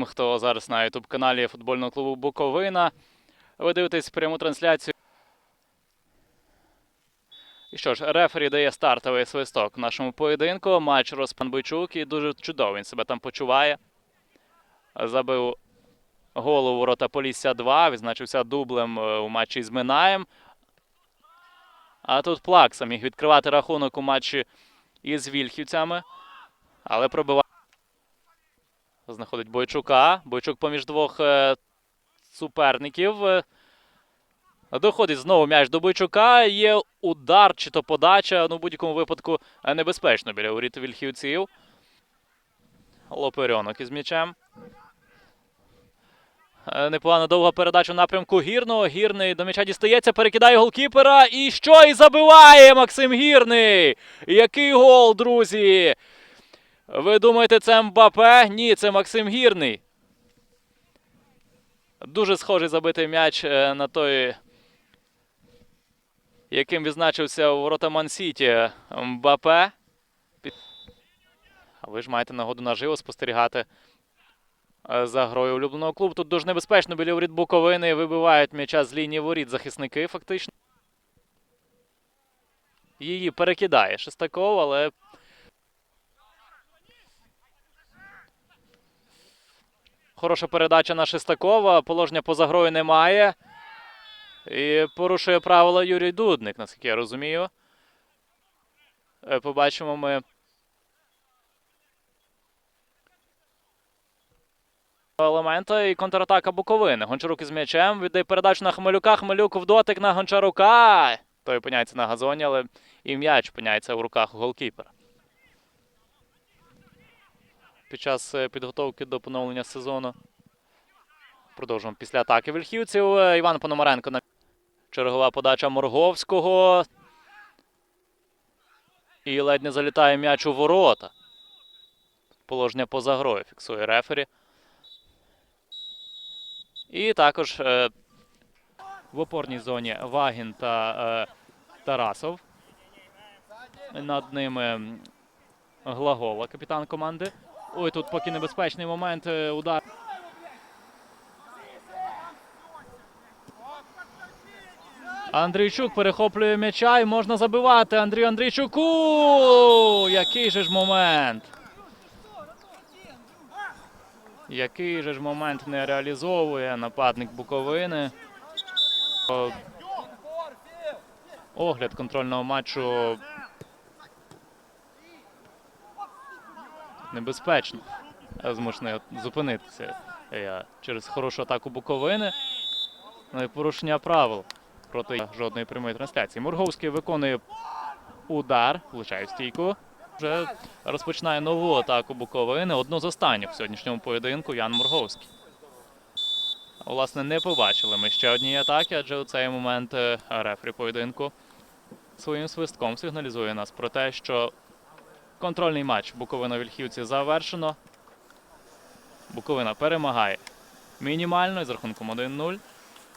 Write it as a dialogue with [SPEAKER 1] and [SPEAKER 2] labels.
[SPEAKER 1] всім, хто зараз на ютуб каналі футбольного клубу Буковина. Ви дивитесь пряму трансляцію. І що ж, рефері дає стартовий свисток в нашому поєдинку. Матч Роспан Бойчук і дуже чудово він себе там почуває. Забив гол у ворота Полісся 2, відзначився дублем е, у матчі з Минаєм. А тут Плакса міг відкривати рахунок у матчі із Вільхівцями, але пробиває. Знаходить Бойчука. Бойчук поміж двох е, суперників. Е, Доходить знову м'яч до Бойчука. Є удар чи то подача. Ну, в будь-якому випадку е, небезпечно біля воріт вільхівців. Лоперьонок із м'ячем. Непогана довга передача в напрямку Гірного. Гірний до м'яча дістається, перекидає голкіпера. І що? І забиває Максим Гірний! Який гол, друзі! Ви думаєте, це Мбапе? Ні, це Максим Гірний. Дуже схожий забитий м'яч е, на той, яким відзначився у ворота Ман-Сіті Мбапе. А ви ж маєте нагоду наживо спостерігати е, за грою улюбленого клубу. Тут дуже небезпечно біля воріт Буковини. Вибивають м'яча з лінії воріт захисники, фактично. Її перекидає Шестаков, але Хороша передача на Шестакова. Положення поза грою немає. І порушує правила Юрій Дудник, наскільки я розумію. Е, Побачимо ми. Елемента і контратака Буковини. Гончарук із м'ячем. Віддає передачу на Хмелюка. Хмелюк в дотик на Гончарука. Той опиняється на газоні, але і м'яч опиняється у руках голкіпера. Під час е, підготовки до поновлення сезону. Продовжуємо після атаки вільхівців. Е, Іван Пономаренко на чергова подача Морговського. І ледь не залітає м'яч у ворота. Положення поза грою фіксує рефері. І також е, в опорній зоні Вагін та е, Тарасов. Над ними Глагола, капітан команди. Ой, тут поки небезпечний момент. е, Удар. Андрійчук перехоплює м'яча і можна забивати. Андрію Андрійчуку. Який же ж момент. Який же ж момент не реалізовує нападник Буковини. Огляд контрольного матчу небезпечно. Змушений зупинитися я через хорошу атаку Буковини. Ну і порушення правил проти жодної прямої трансляції. Мурговський виконує удар, влучає в стійку. Вже розпочинає нову атаку Буковини. Одну з останніх в сьогоднішньому поєдинку Ян Мурговський. Власне, не побачили ми ще однієї атаки, адже у цей момент е, рефері поєдинку своїм свистком сигналізує нас про те, що контрольний матч Буковина-Вільхівці завершено. Буковина перемагає мінімально з рахунком 1-0.